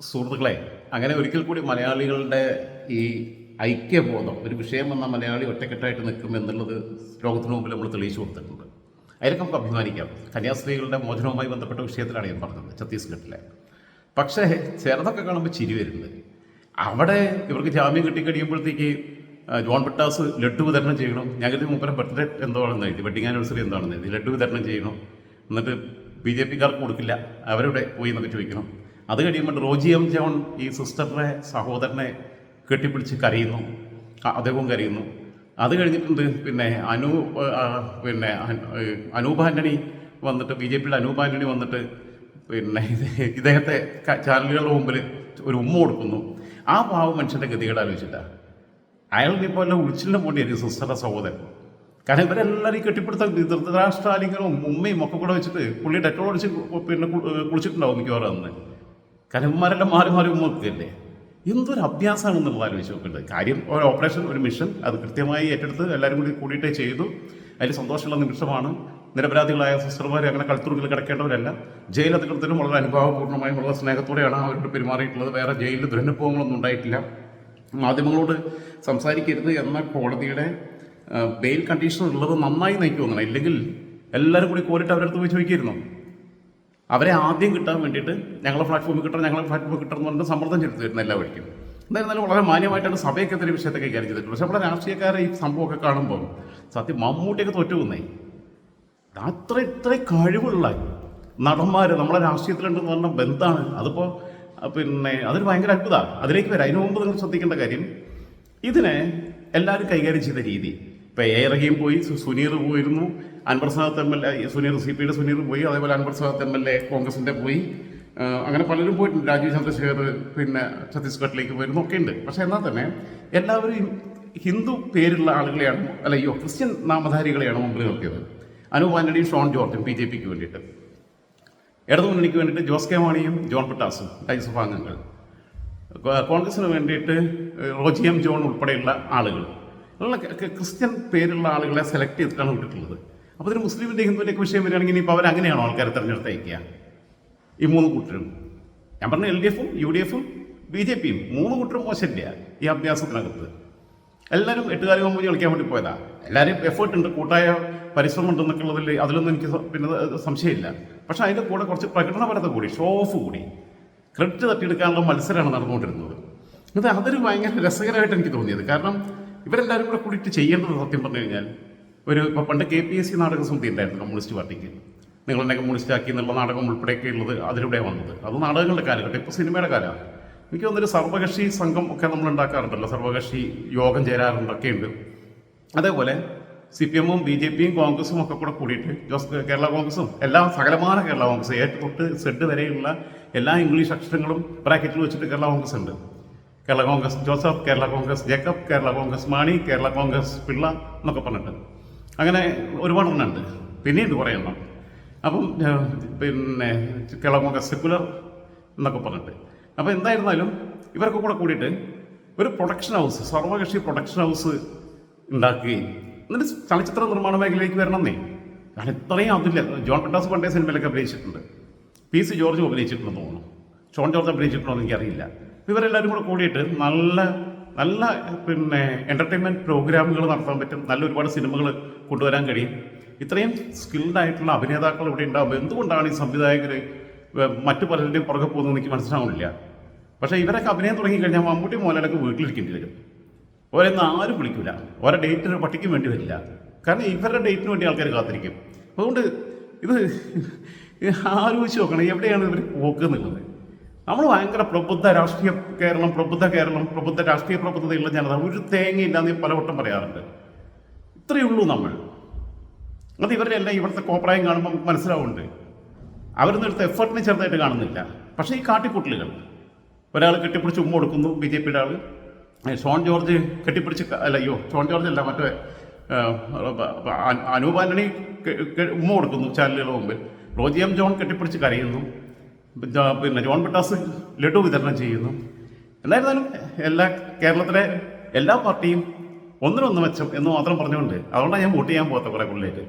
സുഹൃത്തുക്കളെ അങ്ങനെ ഒരിക്കൽ കൂടി മലയാളികളുടെ ഈ ഐക്യബോധം ഒരു വിഷയം വന്ന മലയാളി ഒറ്റക്കെട്ടായിട്ട് നിൽക്കും എന്നുള്ളത് ലോകത്തിന് മുമ്പിൽ നമ്മൾ തെളിയിച്ചു കൊടുത്തിട്ടുണ്ട്. അതിലൊക്കെ നമുക്ക് അഭിമാനിക്കാം. കന്യാസ്ത്രീകളുടെ മോചനവുമായി ബന്ധപ്പെട്ട വിഷയത്തിലാണ് ഞാൻ പറഞ്ഞത് ഛത്തീസ്ഗഡിലെ. പക്ഷേ ചിലതൊക്കെ കാണുമ്പോൾ ചിരി വരുന്നത്. അവിടെ ഇവർക്ക് ജാമ്യം കിട്ടിക്കഴിയുമ്പോഴത്തേക്ക് ജോൺ ബിട്ടാസ് ലഡ്ഡു വിതരണം ചെയ്യണം. ഞാൻ കരുതി മൂപ്പരം ബർത്ത്ഡേ എന്താണെന്ന് എഴുതി വെഡിങ് ആനിവേഴ്സറി എന്താണെന്ന് എഴുതി ലഡ്ഡു വിതരണം ചെയ്യണം. എന്നിട്ട് ബി ജെ പിക്കാർക്ക് കൊടുക്കില്ല. അവരുടെ പോയി എന്നൊക്കെ ചോദിക്കണം. അത് കഴിയുമ്പോൾ റോജി എം ജോൺ ഈ സിസ്റ്ററിനെ സഹോദരനെ കെട്ടിപ്പിടിച്ച് കരയുന്നു. അദ്ദേഹവും കരയുന്നു. അത് കഴിഞ്ഞിട്ടുണ്ട് പിന്നെ അനു പിന്നെ അനൂപ് ആന്റണി വന്നിട്ട് ബി ജെ പിയുടെ അനൂപ് ആന്റണി വന്നിട്ട് പിന്നെ ഇദ്ദേഹത്തെ ചാനലുകളുടെ മുമ്പിൽ ഒരു ഉമ്മ കൊടുക്കുന്നു. ആ പാവം മനുഷ്യന്റെ ഗതികേട് ആലോചിച്ചില്ല അയാൾ ഇപ്പോൾ എല്ലാം ഉളിച്ചിലിന്റെ പോണ്ടിയായിരുന്നു സിസ്റ്ററുടെ സഹോദരൻ. കാരണം ഇവരെല്ലാവരും കെട്ടിപ്പിടുത്തം ധൃതരാഷ്ട്രാലിംഗനും ഉമ്മയും ഒക്കെ കൂടെ വെച്ചിട്ട് പുള്ളി ഡെറ്റോൾ അടിച്ച് പിന്നെ കുളിച്ചിട്ടുണ്ടാവും മിക്കവാറും അന്ന്. ഇവന്മാരെല്ലാം മാറി മാറി ഉമ്മക്കല്ലേ എന്തൊരു അഭ്യാസമാണ് നമ്മൾ ആലോചിച്ച് നോക്കേണ്ടത്? കാര്യം ഒരു ഓപ്പറേഷൻ ഒരു മിഷൻ അത് കൃത്യമായി ഏറ്റെടുത്ത് എല്ലാവരും കൂടി കൂടിയിട്ടേ ചെയ്തു. അതിൽ സന്തോഷമുള്ള നിമിഷമാണ്. നിരപരാധികളായ സിസ്റ്റർമാർ അങ്ങനെ കളിത്തുറുകിൽ കിടക്കേണ്ടവരല്ല. ജയിൽ അധികൃതരും വളരെ അനുഭാവപൂർണമായും വളരെ സ്നേഹത്തോടെയാണ് അവരോട് പെരുമാറിയിട്ടുള്ളത്. വേറെ ജയിലിൽ ദുരനുഭവങ്ങളൊന്നും ഉണ്ടായിട്ടില്ല. മാധ്യമങ്ങളോട് സംസാരിക്കരുത് എന്ന കോടതിയുടെ ബെയിൽ കണ്ടീഷൻ ഉള്ളത് നന്നായി നയിക്കുമെന്നാണ്. ഇല്ലെങ്കിൽ എല്ലാവരും കൂടി കോരിട്ട് അവരടുത്ത് പോയി ചോദിക്കായിരുന്നു അവരെ ആദ്യം കിട്ടാൻ വേണ്ടിയിട്ട് ഞങ്ങളെ പ്ലാറ്റ്ഫോമിൽ കിട്ടണം ഞങ്ങളെ പ്ലാറ്റ്ഫോമിൽ കിട്ടണം എന്ന് പറഞ്ഞിട്ട് സമ്മർദ്ദം ചെലുത്തി വരുന്ന എല്ലാ വഴിക്കും എന്തായിരുന്നാലും വളരെ മാന്യമായിട്ടാണ് സഭയൊക്കെ ഇത്തരം വിഷയത്തെ കൈകാര്യം ചെയ്തിട്ടുള്ളത്. പക്ഷെ നമ്മുടെ രാഷ്ട്രീയക്കാരെ ഈ സംഭവമൊക്കെ കാണുമ്പോൾ സത്യം മമ്മൂട്ടിയൊക്കെ തോറ്റു പോകുന്നേ അത്ര ഇത്ര കഴിവുള്ള നടന്മാർ നമ്മളെ രാഷ്ട്രീയത്തിലുണ്ടെന്ന് പറഞ്ഞ ബന്ധമാണ് അതിപ്പോൾ പിന്നെ അതൊരു ഭയങ്കര അത്ഭുതമാണ് അതിലേക്ക് വരാം. അതിനു മുമ്പ് നിങ്ങൾ ശ്രദ്ധിക്കേണ്ട കാര്യം ഇതിനെ എല്ലാവരും കൈകാര്യം ചെയ്ത രീതി. ഇപ്പോൾ എ റഹീം പോയി സുനീർ പോയിരുന്നു Anwar Sadath M L A Suneer C പിയുടെ സുനീർ പോയി അതേപോലെ Anwar Sadath M L A കോൺഗ്രസിന്റെ പോയി. അങ്ങനെ പലരും പോയിട്ടുണ്ട്. രാജീവ് ചന്ദ്രശേഖർ പിന്നെ ഛത്തീസ്ഗഡിലേക്ക് പോയിരുന്നു ഒക്കെ ഉണ്ട്. പക്ഷേ എന്നാൽ തന്നെ എല്ലാവരും ഹിന്ദു പേരുള്ള ആളുകളെയാണ് അല്ല അയ്യോ ക്രിസ്ത്യൻ നാമധാരികളെയാണ് മുമ്പിൽ നിർത്തിയത് അനൂപ് ആന്റണിയും ഷോൺ ജോർജും ബി ജെ പിക്ക് വേണ്ടിയിട്ട്. ഇടതുമുന്നണിക്ക് വേണ്ടിയിട്ട് ജോസ് കെ മാണിയും ജോൺ പിട്ടാസും രാജ്യസഭാംഗങ്ങൾ കോൺഗ്രസിന് വേണ്ടിയിട്ട് റോജി എം ജോൺ ഉൾപ്പെടെയുള്ള ആളുകൾ. ഉള്ള ക്രിസ്ത്യൻ പേരുള്ള ആളുകളെ സെലക്ട് ചെയ്തിട്ടാണ് വിട്ടിട്ടുള്ളത്. അപ്പോൾ ഇതിന് മുസ്ലിമിന്റെ ഹിന്ദുവിന്റെ ഒക്കെ വിഷയം വരികയാണെങ്കിൽ ഇനിയിപ്പോൾ അവരങ്ങനെയാണോ ആൾക്കാരെ തിരഞ്ഞെടുത്തയക്കുക ഈ മൂന്ന് കൂട്ടരും. ഞാൻ പറഞ്ഞു എൽ ഡി എഫും യു ഡി എഫും ബി ജെ പിയും മൂന്ന് കൂട്ടരും മോശമില്ല ഈ അഭ്യാസത്തിനകത്ത്? എല്ലാവരും എട്ടുകാലി കമ്പനി കളിക്കാൻ വേണ്ടി പോയതാ. എല്ലാവരും എഫേർട്ട് ഉണ്ട് കൂട്ടായ പരിശ്രമം ഉണ്ടെന്നൊക്കെ ഉള്ളതിൽ അതിലൊന്നും എനിക്ക് പിന്നെ സംശയമില്ല. പക്ഷെ അതിന്റെ കൂടെ കുറച്ച് പ്രകടനപരത കൂടി ഷോ ഓഫ് കൂടി. ക്രെഡിറ്റ് തട്ടിയെടുക്കാനുള്ള മത്സരമാണ് നടന്നുകൊണ്ടിരുന്നത്. ഇത് അതൊരു ഭയങ്കര രസകരമായിട്ട് എനിക്ക് തോന്നിയത്. കാരണം ഇവരെല്ലാവരും കൂടെ കൂടിയിട്ട് ചെയ്യേണ്ടത് സത്യം പറഞ്ഞു കഴിഞ്ഞാൽ ഒരു ഇപ്പോൾ പണ്ട് കെ പി എസ് സി നാടക സമിതി ഉണ്ടായിരുന്നു കമ്മ്യൂണിസ്റ്റ് പാർട്ടിക്ക്. നിങ്ങളെന്നെ കമ്മ്യൂണിസ്റ്റ് ആക്കി എന്നുള്ള നാടകം ഉൾപ്പെടെയൊക്കെ ഉള്ളത് അതിലൂടെ വന്നത്. അത് നാടകങ്ങളുടെ കാലഘട്ടം ഇപ്പോൾ സിനിമയുടെ കാലമാണ്. എനിക്ക് തോന്നുന്നൊരു സർവകക്ഷി സംഘം ഒക്കെ നമ്മൾ ഉണ്ടാക്കാറുണ്ടല്ലോ സർവകക്ഷി യോഗം ചേരാറുണ്ടൊക്കെ ഉണ്ട്. അതേപോലെ സി പി എമ്മും ബി ജെ പിയും കോൺഗ്രസും ഒക്കെ കൂടെ കൂടിയിട്ട് ജോസ് കേരള കോൺഗ്രസും എല്ലാ സകലമാന കേരള കോൺഗ്രസ് ഏറ്റ് തൊട്ട് സെഡ് വരെയുള്ള എല്ലാ ഇംഗ്ലീഷ് അക്ഷരങ്ങളും ബ്രാക്കറ്റിൽ വെച്ചിട്ട് കേരള കോൺഗ്രസ് ഉണ്ട്. കേരള കോൺഗ്രസ് ജോസഫ് കേരള കോൺഗ്രസ് ജേക്കബ് കേരള കോൺഗ്രസ് മാണി കേരള കോൺഗ്രസ് പിള്ള എന്നൊക്കെ പറഞ്ഞിട്ട്. അങ്ങനെ ഒരുപാട് എണ്ണം ഉണ്ട്. പിന്നെയുണ്ട് കുറേ എണ്ണം. അപ്പം പിന്നെ കേരള കോൺഗ്രസ് സെക്കുലർ എന്നൊക്കെ പറഞ്ഞിട്ട്. അപ്പോൾ എന്തായിരുന്നാലും ഇവരൊക്കെ കൂടെ കൂടിയിട്ട് ഒരു പ്രൊഡക്ഷൻ ഹൗസ് സർവകക്ഷി പ്രൊഡക്ഷൻ ഹൗസ് ഉണ്ടാക്കുകയും എന്നിട്ട് ചലച്ചിത്ര നിർമ്മാണ മേഖലയിലേക്ക് വരണമെന്നേ. കാരണം ഇത്രയും അതില്ല ജോൺ പെട്ടാസ് പണ്ടേ സിനിമയിലൊക്കെ അഭിനയിച്ചിട്ടുണ്ട്. പി സി ജോർജും അഭിനയിച്ചിട്ടുണ്ടെന്ന് തോന്നുന്നു. ഷോൺ ജോർജ് അഭിനയിച്ചിട്ടുണ്ടോ എന്ന് എനിക്കറിയില്ല. ഇവരെല്ലാവരും കൂടെ കൂടിയിട്ട് നല്ല നല്ല പിന്നെ എന്റർടൈൻമെന്റ് പ്രോഗ്രാമുകൾ നടത്താൻ പറ്റും. നല്ല ഒരുപാട് സിനിമകൾ കൊണ്ടുവരാൻ കഴിയും. ഇത്രയും സ്കിൽഡ് ആയിട്ടുള്ള അഭിനേതാക്കൾ ഇവിടെ ഉണ്ടാകുമ്പോൾ എന്തുകൊണ്ടാണ് ഈ സംവിധായകർ മറ്റു പലരുടെയും പുറകെ പോകുന്നത് എനിക്ക് മനസ്സിലാവുന്നില്ല. പക്ഷേ ഇവരൊക്കെ അഭിനയം തുടങ്ങിക്കഴിഞ്ഞാൽ മമ്മൂട്ടി മോഹൻലാലൊക്കെ വീട്ടിലിരിക്കേണ്ടി വരും ഓരോന്നും ആരും വിളിക്കില്ല ഓരോ ഡേറ്റിന് പട്ടിക്കും വേണ്ടി വരില്ല. കാരണം ഇവരുടെ ഡേറ്റിന് വേണ്ടി ആൾക്കാർ കാത്തിരിക്കും. അതുകൊണ്ട് ഇത് ആലോചിച്ച് നോക്കണം എവിടെയാണ് ഇവർ പോക്ക് എന്നുള്ളത്? നമ്മൾ ഭയങ്കര പ്രബുദ്ധ രാഷ്ട്രീയ കേരളം പ്രബുദ്ധ കേരളം പ്രബുദ്ധ രാഷ്ട്രീയ പ്രബുദ്ധതയുള്ള ജനത. ഒരു തേങ്ങയില്ലാന്ന് പലവട്ടം പറയാറുണ്ട്. ഇത്രയേ ഉള്ളൂ നമ്മൾ. അത് ഇവരുടെ എല്ലാം ഇവിടുത്തെ കോപ്രായം കാണുമ്പോൾ മനസ്സിലാവുന്നുണ്ട് അവരൊന്നും എടുത്ത എഫേർട്ടിനെ ചെറുതായിട്ട് കാണുന്നില്ല. പക്ഷേ ഈ കാട്ടിക്കൂട്ടലുകൾ. ഒരാൾ കെട്ടിപ്പിടിച്ച് ഉമ്മ കൊടുക്കുന്നു ബി ജെ പിയുടെ ആൾ ഷോൺ ജോർജ് കെട്ടിപ്പിടിച്ച് അയ്യോ ഷോൺ ജോർജ് അല്ല മറ്റേ അനൂപ് ഉമ്മ കൊടുക്കുന്നു ചാനലുകളുടെ മുമ്പിൽ. റോജി എം ജോൺ കെട്ടിപ്പിടിച്ച് കരയുന്നു. പിന്നെ ജോൺ പിട്ടാസ് ലഡു വിതരണം ചെയ്യുന്നു. എന്തായിരുന്നാലും എല്ലാ കേരളത്തിലെ എല്ലാ പാർട്ടിയും ഒന്നിനൊന്ന് മെച്ചം എന്ന് മാത്രം പറഞ്ഞുകൊണ്ട് അതുകൊണ്ടാണ് ഞാൻ വോട്ട് ചെയ്യാൻ പോകാത്ത കുറേ പുള്ളിയായിട്ട്